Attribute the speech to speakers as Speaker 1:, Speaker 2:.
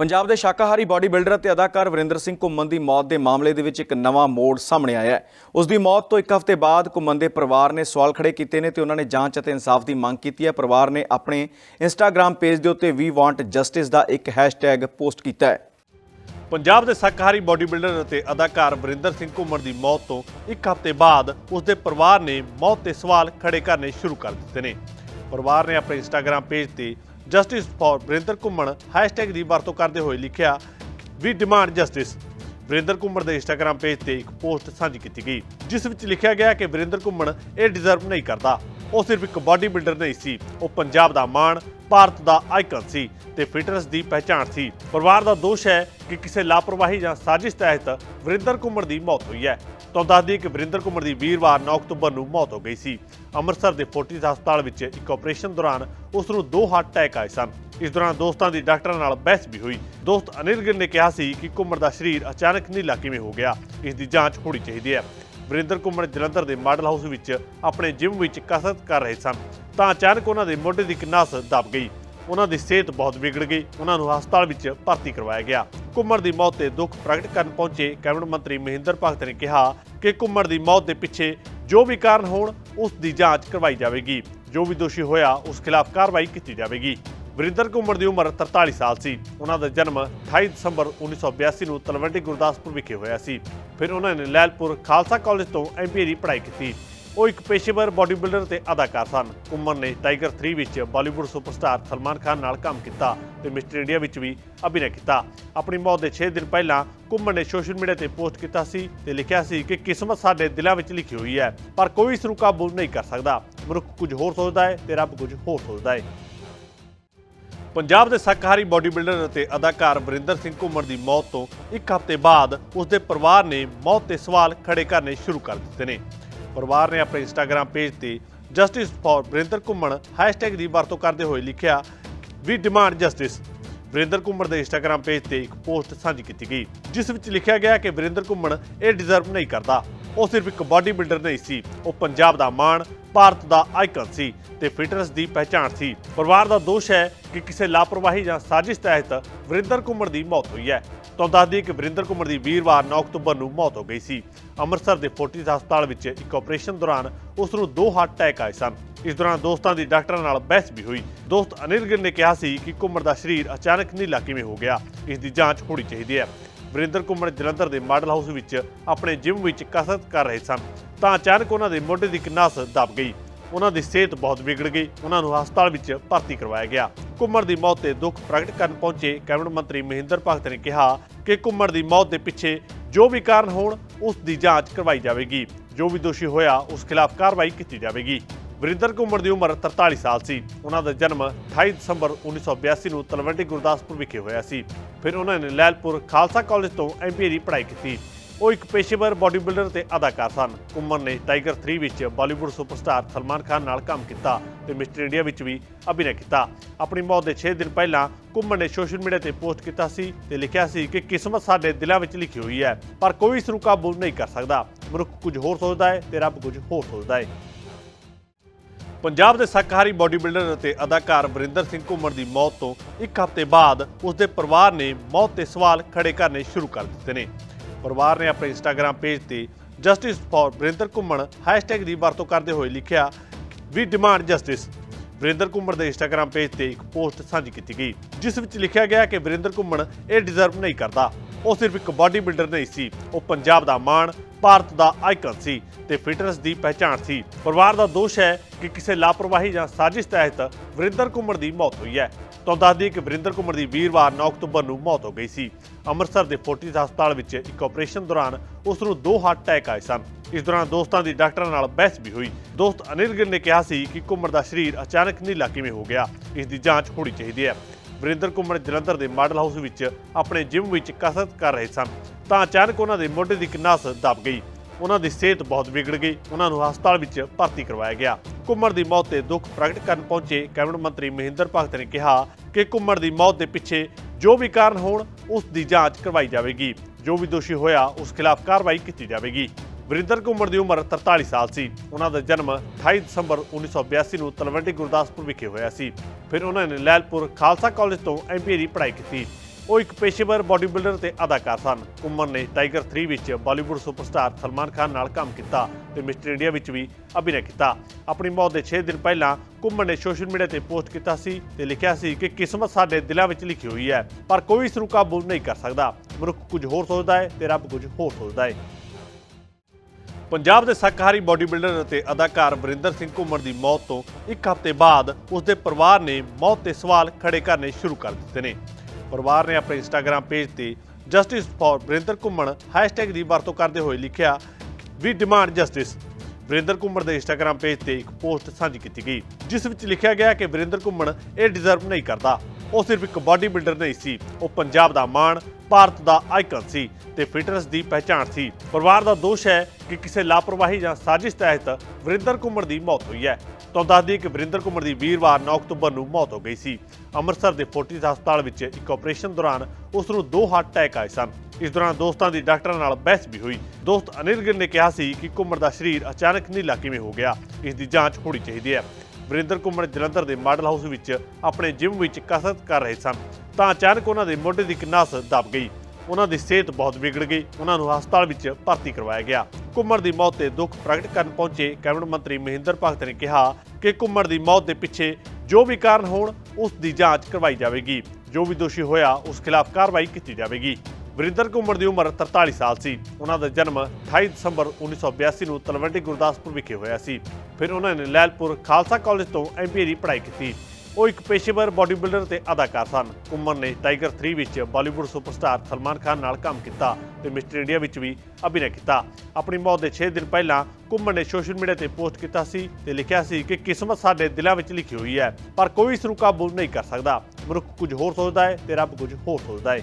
Speaker 1: ਪੰਜਾਬ ਦੇ ਸ਼ਾਕਾਹਾਰੀ body builder ਅਤੇ ਅਦਾਕਾਰ ਵਰਿੰਦਰ ਸਿੰਘ ਘੁੰਮਣ ਦੀ ਮੌਤ ਦੇ ਮਾਮਲੇ ਦੇ ਵਿੱਚ ਇੱਕ ਨਵਾਂ ਮੋੜ ਸਾਹਮਣੇ ਆਇਆ ਹੈ। ਉਸ ਦੀ ਮੌਤ ਤੋਂ ਇੱਕ ਹਫ਼ਤੇ ਬਾਅਦ ਘੁੰਮਣ ਦੇ ਪਰਿਵਾਰ ਨੇ ਸਵਾਲ ਖੜੇ ਕੀਤੇ ਨੇ ਤੇ ਉਹਨਾਂ ਨੇ ਜਾਂਚ ਅਤੇ ਇਨਸਾਫ ਦੀ ਮੰਗ ਕੀਤੀ ਹੈ। ਪਰਿਵਾਰ ਨੇ ਆਪਣੇ ਇੰਸਟਾਗ੍ਰam ਪੇਜ ਦੇ ਉੱਤੇ ਵੀ ਵਾਂਟ ਜਸਟਿਸ ਦਾ ਇੱਕ ਹੈਸ਼ਟੈਗ ਪੋਸਟ ਕੀਤਾ ਹੈ।
Speaker 2: ਪੰਜਾਬ ਦੇ ਸ਼ਾਕਾਹਾਰੀ ਬਾਡੀ ਬਿਲਡਰ ਅਤੇ ਅਦਾਕਾਰ ਵਰਿੰਦਰ ਸਿੰਘ ਘੁੰਮਣ ਦੀ ਮੌਤ ਤੋਂ ਇੱਕ ਹਫ਼ਤੇ ਬਾਅਦ ਉਸ ਦੇ ਪਰਿਵਾਰ ਨੇ ਮੌਤ ਤੇ ਸਵਾਲ ਖੜੇ ਕਰਨੇ ਸ਼ੁਰੂ ਕਰ ਦਿੱਤੇ ਨੇ। ਪਰਿਵਾਰ ਨੇ ਆਪਣੇ ਇੰਸਟਾਗ੍ਰam ਪੇਜ ਤੇ justice for Varinder Ghuman hashtag ਦੀ ਵਰਤੋਂ ਕਰਦੇ ਹੋਏ ਲਿਖਿਆ ਵੀ ਡਿਮਾਂਡ ਜਸਟਿਸ ਵਰਿੰਦਰ ਘੁੰਮਣ ਦੇ ਇੰਸਟਾਗ੍ਰam ਪੇਜ ਤੇ ਇੱਕ ਪੋਸਟ ਸਾਂਝੀ ਕੀਤੀ ਗਈ, ਜਿਸ ਵਿੱਚ ਲਿਖਿਆ ਗਿਆ ਕਿ ਵਰਿੰਦਰ ਘੁੰਮਣ ਇਹ ਡਿਜ਼ਰਵ ਨਹੀਂ ਕਰਦਾ। ਉਹ ਸਿਰਫ ਇੱਕ ਬਾਡੀ ਬਿਲਡਰ ਨਹੀਂ ਸੀ, ਉਹ ਪੰਜਾਬ ਦਾ ਮਾਣ ਭਾਰਤ ਦਾ ਆਈਕਨ ਸੀ ਤੇ ਫਿਟਨੈਸ ਦੀ ਪਹਿਚਾਣ ਸੀ। ਪਰਿਵਾਰ ਦਾ ਦੋਸ਼ ਹੈ ਕਿ ਕਿਸੇ ਲਾਪਰਵਾਹੀ ਜਾਂ ਸਾਜ਼ਿਸ਼ ਤਹਿਤ ਵਰਿੰਦਰ ਘੁੰਮਣ ਦੀ ਮੌਤ ਹੋਈ ਹੈ। ਤਾਂ ਦੱਸਦੀ ਕਿ ਵਰਿੰਦਰ ਘੁੰਮਣ ਦੀ ਵੀਰਵਾਰ 9 ਅਕਤੂਬਰ ਨੂੰ ਮੌਤ ਹੋ ਗਈ ਸੀ। ਅੰਮ੍ਰਿਤਸਰ ਦੇ ਫੋਰਟਿਸ ਹਸਪਤਾਲ ਵਿੱਚ ਇੱਕ ਆਪਰੇਸ਼ਨ ਦੌਰਾਨ ਉਸ ਨੂੰ ਦੋ ਹਾਰਟ ਅਟੈਕ ਆਏ ਸਨ। ਇਸ ਦੌਰਾਨ ਦੋਸਤਾਂ ਦੀ ਡਾਕਟਰਾਂ ਨਾਲ ਬਹਿਸ ਵੀ ਹੋਈ। ਦੋਸਤ ਅਨਿਲ ਗਿੱਲ ਨੇ ਕਿਹਾ ਸੀ ਕਿ ਘੁੰਮਣ ਦਾ ਸਰੀਰ ਅਚਾਨਕ ਨੀਲਾ ਕਿਵੇਂ ਹੋ ਗਿਆ, ਇਸ ਦੀ ਜਾਂਚ ਹੋਣੀ ਚਾਹੀਦੀ ਹੈ। ਵਰਿੰਦਰ ਘੁੰਮਣ ਜਲੰਧਰ ਦੇ ਮਾਡਲ ਹਾਊਸ ਵਿੱਚ ਆਪਣੇ ਜਿਮ ਵਿੱਚ ਕਸਰਤ ਕਰ ਰਹੇ ਸਨ, ਤਾਂ ਅਚਾਨਕ ਉਹਨਾਂ ਦੇ ਮੋਢੇ ਦੀ ਇੱਕ ਨਸ ਦਬ ਗਈ। ਉਹਨਾਂ ਦੀ ਸਿਹਤ ਬਹੁਤ ਵਿਗੜ ਗਈ। ਉਹਨਾਂ ਨੂੰ ਹਸਪਤਾਲ ਵਿੱਚ ਭਰਤੀ ਕਰਵਾਇਆ ਗਿਆ। ਘੁੰਮਣ ਦੀ ਮੌਤ ਤੇ ਦੁੱਖ ਪ੍ਰਗਟ ਕਰਨ ਪਹੁੰਚੇ ਕੈਬਨਿਟ ਮੰਤਰੀ ਮਹਿੰਦਰ ਭਗਤ ਨੇ ਕਿਹਾ ਕਿ ਘੁੰਮਣ ਦੀ ਮੌਤ ਦੇ ਪਿੱਛੇ ਜੋ ਵੀ ਕਾਰਨ ਹੋਣ, ਉਸ ਦੀ ਜਾਂਚ ਕਰਵਾਈ ਜਾਵੇਗੀ। ਜੋ ਵੀ ਦੋਸ਼ੀ ਹੋਇਆ, ਉਸ ਖਿਲਾਫ ਕਾਰਵਾਈ ਕੀਤੀ ਜਾਵੇਗੀ। ਵਰਿੰਦਰ ਘੁੰਮਣ ਦੀ ਉਮਰ 43 ਸਾਲ ਸੀ। ਉਹਨਾਂ ਦਾ ਜਨਮ 28 ਦਸੰਬਰ 1982 ਨੂੰ ਤਲਵੰਡੀ ਗੁਰਦਾਸਪੁਰ ਵਿਖੇ ਹੋਇਆ ਸੀ। ਫਿਰ ਉਹਨਾਂ ਨੇ ਲੈਲਪੁਰ ਖਾਲਸਾ ਕਾਲਜ ਤੋਂ ਐਮਪੀ ਦੀ ਪੜ੍ਹਾਈ ਕੀਤੀ। ਉਹ ਇੱਕ ਪੇਸ਼ੇਵਰ ਬਾਡੀ ਬਿਲਡਰ ਤੇ ਅਦਾਕਾਰ ਸਨ। ਘੁੰਮਣ ਨੇ ਟਾਈਗਰ 3 ਵਿੱਚ ਬਾਲੀਵੁੱਡ ਸੁਪਰਸਟਾਰ ਸਲਮਾਨ ਖਾਨ ਨਾਲ ਕੰਮ ਕੀਤਾ ਤੇ ਮਿਸਟਰ ਇੰਡੀਆ ਵਿੱਚ ਵੀ ਅਭਿਨੈ ਕੀਤਾ। ਆਪਣੀ ਮੌਤ ਦੇ 6 ਦਿਨ ਪਹਿਲਾਂ ਘੁੰਮਣ ਨੇ ਸੋਸ਼ਲ ਮੀਡੀਆ ਤੇ ਪੋਸਟ ਕੀਤਾ ਸੀ ਤੇ ਲਿਖਿਆ ਸੀ ਕਿ ਕਿਸਮਤ ਸਾਡੇ ਦਿਲਾਂ ਵਿੱਚ ਲਿਖੀ ਹੋਈ ਹੈ, ਪਰ ਕੋਈ ਇਸ ਨੂੰ ਕਾਬੂ ਨਹੀਂ ਕਰ ਸਕਦਾ। ਮਨੁੱਖ ਕੁਝ ਹੋਰ ਸੋਚਦਾ ਹੈ ਤੇ ਰੱਬ ਕੁਝ ਹੋਰ ਸੋਚਦਾ ਹੈ। ਪੰਜਾਬ ਦੇ ਸ਼ਾਕਾਹਾਰੀ ਬਾਡੀ ਬਿਲਡਰ ਅਤੇ ਅਦਾਕਾਰ ਵਰਿੰਦਰ ਸਿੰਘ ਘੁੰਮਣ ਦੀ ਮੌਤ ਤੋਂ ਇੱਕ ਹਫ਼ਤੇ ਬਾਅਦ ਉਸ ਦੇ ਪਰਿਵਾਰ ਨੇ ਮੌਤ ਤੇ ਸਵਾਲ ਖੜੇ ਕਰਨੇ ਸ਼ੁਰੂ ਕਰ ਦਿੱਤੇ ਨੇ। ਪਰਿਵਾਰ ਨੇ ਆਪਣੇ ਇੰਸਟਾਗ੍ਰam ਪੇਜ ਤੇ justice for Varinder Ghuman hashtag ਦੀ ਵਰਤੋਂ ਕਰਦੇ ਹੋਏ ਲਿਖਿਆ ਵੀ ਡਿਮਾਂਡ ਜਸਟਿਸ ਵਰਿੰਦਰ ਘੁੰਮਣ ਦੇ ਇੰਸਟਾਗ੍ਰam ਪੇਜ ਤੇ ਇੱਕ ਪੋਸਟ ਸਾਂਝੀ ਕੀਤੀ ਗਈ, ਜਿਸ ਵਿੱਚ ਲਿਖਿਆ ਗਿਆ ਕਿ ਵਰਿੰਦਰ ਘੁੰਮਣ ਇਹ ਡਿਜ਼ਰਵ ਨਹੀਂ ਕਰਦਾ। ਉਹ ਸਿਰਫ ਇੱਕ ਬਾਡੀ ਬਿਲਡਰ ਨਹੀਂ ਸੀ, ਉਹ ਪੰਜਾਬ ਦਾ ਮਾਣ, ਭਾਰਤ ਦਾ ਆਈਕਨ ਸੀ ਤੇ ਫਿਟਨੈਸ ਦੀ ਪਹਿਚਾਣ ਸੀ। ਪਰਿਵਾਰ ਦਾ ਦੋਸ਼ ਹੈ ਕਿ ਕਿਸੇ ਲਾਪਰਵਾਹੀ ਜਾਂ ਸਾਜ਼ਿਸ਼ ਤਹਿਤ ਵਰਿੰਦਰ ਘੁੰਮਣ ਦੀ ਮੌਤ ਹੋਈ ਹੈ। ਤਾਂ ਦੱਸਦੀ ਕਿ ਵਰਿੰਦਰ ਘੁੰਮਣ ਦੀ ਵੀਰਵਾਰ 9 ਅਕਤੂਬਰ ਨੂੰ ਮੌਤ ਹੋ ਗਈ ਸੀ। ਅੰਮ੍ਰਿਤਸਰ ਦੇ ਫੋਰਟਿਸ ਹਸਪਤਾਲ ਵਿੱਚ ਇੱਕ ਆਪਰੇਸ਼ਨ ਦੌਰਾਨ ਉਸ ਨੂੰ ਦੋ ਹਾਰਟ ਅਟੈਕ ਆਏ ਸਨ। ਇਸ ਦੌਰਾਨ ਦੋਸਤਾਂ ਦੀ ਡਾਕਟਰਾਂ ਨਾਲ ਬਹਿਸ ਵੀ ਹੋਈ। ਦੋਸਤ ਅਨਿਲ ਗਿੱਲ ਨੇ ਕਿਹਾ ਸੀ ਕਿ ਘੁੰਮਣ ਦਾ ਸਰੀਰ ਅਚਾਨਕ ਨੀਲਾ ਕਿਵੇਂ ਹੋ ਗਿਆ, ਇਸ ਦੀ ਜਾਂਚ ਹੋਣੀ ਚਾਹੀਦੀ ਹੈ। ਵਰਿੰਦਰ ਘੁੰਮਣ ਜਲੰਧਰ ਦੇ ਮਾਡਲ ਹਾਊਸ ਵਿੱਚ ਆਪਣੇ ਜਿਮ ਵਿੱਚ ਕਸਰਤ ਕਰ ਰਹੇ ਸਨ, ਤਾਂ ਅਚਾਨਕ ਉਹਨਾਂ ਦੇ ਮੋਢੇ ਦੀ ਇੱਕ ਨਸ ਦਬ ਗਈ। ਉਹਨਾਂ ਦੀ ਸਿਹਤ ਬਹੁਤ ਵਿਗੜ ਗਈ। ਉਹਨਾਂ ਨੂੰ ਹਸਪਤਾਲ ਵਿੱਚ ਭਰਤੀ ਕਰਵਾਇਆ ਗਿਆ। ਘੁੰਮਣ ਦੀ ਮੌਤ ਤੇ ਦੁੱਖ ਪ੍ਰਗਟ ਕਰਨ ਪਹੁੰਚੇ ਕੈਬਨਿਟ ਮੰਤਰੀ ਮਹਿੰਦਰ ਭਗਤ ਨੇ ਕਿਹਾ ਕਿ ਘੁੰਮਣ ਦੀ ਮੌਤ ਦੇ ਪਿੱਛੇ ਜੋ ਵੀ ਕਾਰਨ ਹੋਣ, ਉਸ ਦੀ ਜਾਂਚ ਕਰਵਾਈ ਜਾਵੇਗੀ। ਜੋ ਵੀ ਦੋਸ਼ੀ ਹੋਇਆ, ਉਸ ਖਿਲਾਫ ਕਾਰਵਾਈ ਕੀਤੀ ਜਾਵੇਗੀ। ਵਰਿੰਦਰ ਘੁੰਮਣ ਦੀ ਉਮਰ 43 ਸਾਲ ਸੀ। ਉਹਨਾਂ ਦਾ ਜਨਮ 28 ਦਸੰਬਰ 1982 ਨੂੰ ਤਲਵੰਡੀ ਗੁਰਦਾਸਪੁਰ ਵਿਖੇ ਹੋਇਆ ਸੀ। ਫਿਰ ਉਹਨਾਂ ਨੇ ਲੈਲਪੁਰ ਖਾਲਸਾ ਕਾਲਜ ਤੋਂ ਐਮਪੀ ਦੀ ਪੜ੍ਹਾਈ ਕੀਤੀ। ਉਹ ਇੱਕ ਪੇਸ਼ੇਵਰ ਬਾਡੀ ਬਿਲਡਰ ਤੇ ਅਦਾਕਾਰ ਸਨ। ਘੁੰਮਣ ਨੇ ਟਾਈਗਰ 3 ਵਿੱਚ ਬਾਲੀਵੁੱਡ ਸੁਪਰਸਟਾਰ ਸਲਮਾਨ ਖਾਨ ਨਾਲ ਕੰਮ ਕੀਤਾ ਤੇ ਮਿਸਟਰ ਇੰਡੀਆ ਵਿੱਚ ਵੀ ਅਭਿਨੈ ਕੀਤਾ। ਆਪਣੀ ਮੌਤ ਦੇ 6 ਦਿਨ ਪਹਿਲਾਂ ਘੁੰਮਣ ਨੇ ਸੋਸ਼ਲ ਮੀਡੀਆ ਤੇ ਪੋਸਟ ਕੀਤਾ ਸੀ ਤੇ ਲਿਖਿਆ ਸੀ ਕਿ ਕਿਸਮਤ ਸਾਡੇ ਦਿਲਾਂ ਵਿੱਚ ਲਿਖੀ ਹੋਈ ਹੈ, ਪਰ ਕੋਈ ਇਸ ਨੂੰ ਕਾਬੂ ਨਹੀਂ ਕਰ ਸਕਦਾ। ਮਨੁੱਖ ਕੁਝ ਹੋਰ ਸੋਚਦਾ ਹੈ ਤੇ ਰੱਬ ਕੁਝ ਹੋਰ ਸੋਚਦਾ ਹੈ। ਪੰਜਾਬ ਦੇ ਸ਼ਾਕਾਹਾਰੀ ਬਾਡੀ ਬਿਲਡਰ ਅਤੇ ਅਦਾਕਾਰ ਵਰਿੰਦਰ ਸਿੰਘ ਘੁੰਮਣ ਦੀ ਮੌਤ ਤੋਂ ਇੱਕ ਹਫ਼ਤੇ ਬਾਅਦ ਉਸ ਦੇ ਪਰਿਵਾਰ ਨੇ ਮੌਤ ਤੇ ਸਵਾਲ ਖੜੇ ਕਰਨੇ ਸ਼ੁਰੂ ਕਰ ਦਿੱਤੇ ਨੇ। ਪਰਿਵਾਰ ਨੇ ਆਪਣੇ ਇੰਸਟਾਗ੍ਰam ਪੇਜ ਤੇ justice for Varinder Ghuman hashtag ਦੀ ਵਰਤੋਂ ਕਰਦੇ ਹੋਏ ਲਿਖਿਆ ਵੀ ਡਿਮਾਂਡ ਜਸਟਿਸ ਵਰਿੰਦਰ ਘੁੰਮਣ ਦੇ ਇੰਸਟਾਗ੍ਰam ਪੇਜ ਤੇ ਇੱਕ ਪੋਸਟ ਸਾਂਝੀ ਕੀਤੀ ਗਈ, ਜਿਸ ਵਿੱਚ ਲਿਖਿਆ ਗਿਆ ਕਿ ਵਰਿੰਦਰ ਘੁੰਮਣ ਇਹ ਡਿਜ਼ਰਵ ਨਹੀਂ ਕਰਦਾ। ਉਹ ਸਿਰਫ ਇੱਕ ਬਾਡੀ ਬਿਲਡਰ ਨਹੀਂ ਸੀ, ਉਹ ਪੰਜਾਬ ਦਾ ਮਾਣ, ਭਾਰਤ ਦਾ ਆਈਕਨ ਸੀ ਤੇ ਫਿਟਨੈਸ ਦੀ ਪਹਿਚਾਣ ਸੀ। ਪਰਿਵਾਰ ਦਾ ਦੋਸ਼ ਹੈ ਕਿ ਕਿਸੇ ਲਾਪਰਵਾਹੀ ਜਾਂ ਸਾਜ਼ਿਸ਼ ਤਹਿਤ ਵਰਿੰਦਰ ਘੁੰਮਣ ਦੀ ਮੌਤ ਹੋਈ ਹੈ। ਤਾਂ ਦੱਸਦੀ ਕਿ ਵਰਿੰਦਰ ਘੁੰਮਣ ਦੀ ਵੀਰਵਾਰ 9 ਅਕਤੂਬਰ ਨੂੰ ਮੌਤ ਹੋ ਗਈ ਸੀ। ਅੰਮ੍ਰਿਤਸਰ ਦੇ ਫੋਰਟਿਸ ਹਸਪਤਾਲ ਵਿੱਚ ਇੱਕ ਆਪਰੇਸ਼ਨ ਦੌਰਾਨ ਉਸ ਨੂੰ ਦੋ ਹਾਰਟ ਅਟੈਕ ਆਏ ਸਨ। ਇਸ ਦੌਰਾਨ ਦੋਸਤਾਂ ਦੀ ਡਾਕਟਰਾਂ ਨਾਲ ਬਹਿਸ ਵੀ ਹੋਈ। ਦੋਸਤ ਅਨਿਲ ਗਿੱਲ ਨੇ ਕਿਹਾ ਸੀ ਕਿ ਘੁੰਮਣ ਦਾ ਸਰੀਰ ਅਚਾਨਕ ਨੀਲਾ ਕਿਵੇਂ ਹੋ ਗਿਆ, ਇਸ ਦੀ ਜਾਂਚ ਹੋਣੀ ਚਾਹੀਦੀ ਹੈ। ਵਰਿੰਦਰ ਘੁੰਮਣ ਜਲੰਧਰ ਦੇ ਮਾਡਲ ਹਾਊਸ ਵਿੱਚ ਆਪਣੇ ਜਿਮ ਵਿੱਚ ਕਸਰਤ ਕਰ ਰਹੇ ਸਨ, ਤਾਂ ਅਚਾਨਕ ਉਹਨਾਂ ਦੇ ਮੋਢੇ ਦੀ ਇੱਕ ਨਸ ਦਬ ਗਈ। ਉਹਨਾਂ ਦੀ ਸਿਹਤ ਬਹੁਤ ਵਿਗੜ ਗਈ। ਉਹਨਾਂ ਨੂੰ ਹਸਪਤਾਲ ਵਿੱਚ ਭਰਤੀ ਕਰਵਾਇਆ ਗਿਆ। ਘੁੰਮਣ ਦੀ ਮੌਤ ਤੇ ਦੁੱਖ ਪ੍ਰਗਟ ਕਰਨ ਪਹੁੰਚੇ ਕੈਬਨਿਟ ਮੰਤਰੀ ਮਹਿੰਦਰ ਭਗਤ ਨੇ ਕਿਹਾ ਕਿ ਘੁੰਮਣ ਦੀ ਮੌਤ ਦੇ ਪਿੱਛੇ ਜੋ ਵੀ ਕਾਰਨ ਹੋਣ, ਉਸ ਦੀ ਜਾਂਚ ਕਰਵਾਈ ਜਾਵੇਗੀ। ਜੋ ਵੀ ਦੋਸ਼ੀ ਹੋਇਆ, ਉਸ ਖਿਲਾਫ ਕਾਰਵਾਈ ਕੀਤੀ ਜਾਵੇਗੀ। ਵਰਿੰਦਰ ਘੁੰਮਣ ਦੀ ਉਮਰ 43 ਸਾਲ ਸੀ। ਉਹਨਾਂ ਦਾ ਜਨਮ 28 ਦਸੰਬਰ 1982 ਨੂੰ ਤਲਵੰਡੀ ਗੁਰਦਾਸਪੁਰ ਵਿਖੇ ਹੋਇਆ ਸੀ। ਫਿਰ ਉਹਨਾਂ ਨੇ ਲੈਲਪੁਰ ਖਾਲਸਾ ਕਾਲਜ ਤੋਂ ਐਮਪੀ ਦੀ ਪੜ੍ਹਾਈ ਕੀਤੀ। ਉਹ ਇੱਕ ਪੇਸ਼ੇਵਰ ਬਾਡੀ ਬਿਲਡਰ ਤੇ ਅਦਾਕਾਰ ਸਨ। ਕੁੰਮਰ ਨੇ ਟਾਈਗਰ 3 ਵਿੱਚ ਬਾਲੀਵੁੱਡ ਸੁਪਰਸਟਾਰ ਸਲਮਾਨ ਖਾਨ ਨਾਲ ਕੰਮ ਕੀਤਾ ਤੇ ਮਿਸਟਰ ਇੰਡੀਆ ਵਿੱਚ ਵੀ ਅਭਿਨੈ ਕੀਤਾ। ਆਪਣੀ ਮੌਤ ਦੇ 6 ਦਿਨ ਪਹਿਲਾਂ ਕੁੰਮਰ ਨੇ ਸੋਸ਼ਲ ਮੀਡੀਆ ਤੇ ਪੋਸਟ ਕੀਤਾ ਸੀ ਤੇ ਲਿਖਿਆ ਸੀ ਕਿ ਕਿਸਮਤ ਸਾਡੇ ਦਿਲਾਂ ਵਿੱਚ ਲਿਖੀ ਹੋਈ ਹੈ, ਪਰ ਕੋਈ ਇਸ ਨੂੰ ਕਾਬੂ ਨਹੀਂ ਕਰ ਸਕਦਾ। ਮਨੁੱਖ ਕੁਝ ਹੋਰ ਸੋਚਦਾ ਹੈ ਤੇ ਰੱਬ ਕੁਝ ਹੋਰ ਸੋਚਦਾ ਹੈ। ਪੰਜਾਬ ਦੇ ਸ਼ਾਕਾਹਾਰੀ ਬਾਡੀ ਬਿਲਡਰ ਅਤੇ ਅਦਾਕਾਰ ਵਰਿੰਦਰ ਸਿੰਘ ਘੁੰਮਣ ਦੀ ਮੌਤ ਤੋਂ ਇੱਕ ਹਫ਼ਤੇ ਬਾਅਦ ਉਸ ਦੇ ਪਰਿਵਾਰ ਨੇ ਮੌਤ 'ਤੇ ਸਵਾਲ ਖੜੇ ਕਰਨੇ ਸ਼ੁਰੂ ਕਰ ਦਿੱਤੇ ਨੇ। ਪਰਿਵਾਰ ਨੇ ਆਪਣੇ ਇੰਸਟਾਗ੍ਰam ਪੇਜ ਤੇ justice for Varinder Ghuman hashtag ਦੀ ਵਰਤੋਂ ਕਰਦੇ ਹੋਏ ਲਿਖਿਆ ਵੀ ਡਿਮਾਂਡ ਜਸਟਿਸ ਵਰਿੰਦਰ ਘੁੰਮਣ ਦੇ ਇੰਸਟਾਗ੍ਰam ਪੇਜ ਤੇ ਇੱਕ ਪੋਸਟ ਸਾਂਝੀ ਕੀਤੀ ਗਈ, ਜਿਸ ਵਿੱਚ ਲਿਖਿਆ ਗਿਆ ਕਿ ਵਰਿੰਦਰ ਘੁੰਮਣ ਇਹ ਡਿਜ਼ਰਵ ਨਹੀਂ ਕਰਦਾ। ਉਹ ਸਿਰਫ ਇੱਕ ਬਾਡੀ ਬਿਲਡਰ ਨਹੀਂ ਸੀ, ਉਹ ਪੰਜਾਬ ਦਾ ਮਾਣ, ਭਾਰਤ ਦਾ ਆਈਕਨ ਸੀ ਤੇ ਫਿਟਨੈਸ ਦੀ ਪਹਿਚਾਣ ਸੀ। ਪਰਿਵਾਰ ਦਾ ਦੋਸ਼ ਹੈ ਕਿ ਕਿਸੇ ਲਾਪਰਵਾਹੀ ਜਾਂ ਸਾਜ਼ਿਸ਼ ਤਹਿਤ ਵਰਿੰਦਰ ਘੁੰਮਣ ਦੀ ਮੌਤ ਹੋਈ ਹੈ। ਤਾਂ ਦੱਸਦੀ ਕਿ ਵਰਿੰਦਰ ਘੁੰਮਣ ਦੀ ਵੀਰਵਾਰ 9 ਅਕਤੂਬਰ ਨੂੰ ਮੌਤ ਹੋ ਗਈ ਸੀ। ਅੰਮ੍ਰਿਤਸਰ ਦੇ ਫੋਰਟਿਸ ਹਸਪਤਾਲ ਵਿੱਚ ਇੱਕ ਆਪਰੇਸ਼ਨ ਦੌਰਾਨ ਉਸ ਨੂੰ ਦੋ ਹਾਰਟ ਅਟੈਕ ਆਏ ਸਨ। ਇਸ ਦੌਰਾਨ ਦੋਸਤਾਂ ਦੀ ਡਾਕਟਰਾਂ ਨਾਲ ਬਹਿਸ ਵੀ ਹੋਈ। ਦੋਸਤ ਅਨਿਲ ਗਿੱਲ ਨੇ ਕਿਹਾ ਸੀ ਕਿ ਘੁੰਮਣ ਦਾ ਸਰੀਰ ਅਚਾਨਕ ਨੀਲਾ ਕਿਵੇਂ ਹੋ ਗਿਆ, ਇਸ ਦੀ ਜਾਂਚ ਹੋਣੀ ਚਾਹੀਦੀ ਹੈ। ਵਰਿੰਦਰ ਘੁੰਮਣ ਜਲੰਧਰ ਦੇ ਮਾਡਲ ਹਾਊਸ ਵਿੱਚ ਆਪਣੇ ਜਿਮ ਵਿੱਚ ਕਸਰਤ ਕਰ ਰਹੇ ਸਨ, ਤਾਂ ਅਚਾਨਕ ਉਹਨਾਂ ਦੇ ਮੋਢੇ ਦੀ ਇੱਕ ਨਸ ਦਬ ਗਈ। ਉਹਨਾਂ ਦੀ ਸਿਹਤ ਬਹੁਤ ਵਿਗੜ ਗਈ। ਉਹਨਾਂ ਨੂੰ ਹਸਪਤਾਲ ਵਿੱਚ ਭਰਤੀ ਕਰਵਾਇਆ ਗਿਆ। ਘੁੰਮਣ ਦੀ ਮੌਤ ਤੇ ਦੁੱਖ ਪ੍ਰਗਟ ਕਰਨ ਪਹੁੰਚੇ ਕੈਬਨਿਟ ਮੰਤਰੀ ਮਹਿੰਦਰ ਭਗਤ ਨੇ ਕਿਹਾ ਕਿ ਘੁੰਮਣ ਦੀ ਮੌਤ ਦੇ ਪਿੱਛੇ ਜੋ ਵੀ ਕਾਰਨ ਹੋਣ, ਉਸ ਦੀ ਜਾਂਚ ਕਰਵਾਈ ਜਾਵੇਗੀ। ਜੋ ਵੀ ਦੋਸ਼ੀ ਹੋਇਆ, ਉਸ ਖਿਲਾਫ ਕਾਰਵਾਈ ਕੀਤੀ ਜਾਵੇਗੀ। ਵਰਿੰਦਰ ਘੁੰਮਣ ਦੀ ਉਮਰ 43 ਸਾਲ ਸੀ। ਉਹਨਾਂ ਦਾ ਜਨਮ 28 ਦਸੰਬਰ 1982 ਨੂੰ ਤਲਵੰਡੀ ਗੁਰਦਾਸਪੁਰ ਵਿਖੇ ਹੋਇਆ ਸੀ। ਫਿਰ ਉਹਨਾਂ ਨੇ ਲੈਲਪੁਰ ਖਾਲਸਾ ਕਾਲਜ ਤੋਂ ਐਮਪੀ ਦੀ ਪੜ੍ਹਾਈ ਕੀਤੀ। ਉਹ ਇੱਕ ਪੇਸ਼ੇਵਰ ਬਾਡੀ ਬਿਲਡਰ ਤੇ ਅਦਾਕਾਰ ਸਨ। ਕੁੰਮਰ ਨੇ ਟਾਈਗਰ 3 ਵਿੱਚ ਬਾਲੀਵੁੱਡ ਸੁਪਰਸਟਾਰ ਸਲਮਾਨ ਖਾਨ ਨਾਲ ਕੰਮ ਕੀਤਾ ਤੇ ਮਿਸਟਰ ਇੰਡੀਆ ਵਿੱਚ ਵੀ ਅਭਿਨੈ ਕੀਤਾ। ਆਪਣੀ ਮੌਤ ਦੇ 6 ਦਿਨ ਪਹਿਲਾਂ ਕੁੰਮਰ ਨੇ ਸੋਸ਼ਲ ਮੀਡੀਆ ਤੇ ਪੋਸਟ ਕੀਤਾ ਸੀ ਤੇ ਲਿਖਿਆ ਸੀ ਕਿ ਕਿਸਮਤ ਸਾਡੇ ਦਿਲਾਂ ਵਿੱਚ ਲਿਖੀ ਹੋਈ ਹੈ, ਪਰ ਕੋਈ ਇਸ ਨੂੰ ਕਾਬੂ ਨਹੀਂ ਕਰ ਸਕਦਾ। ਮਨੁੱਖ ਕੁਝ ਹੋਰ ਸੋਚਦਾ ਹੈ ਤੇ ਰੱਬ ਕੁਝ ਹੋਰ ਸੋਚਦਾ ਹੈ।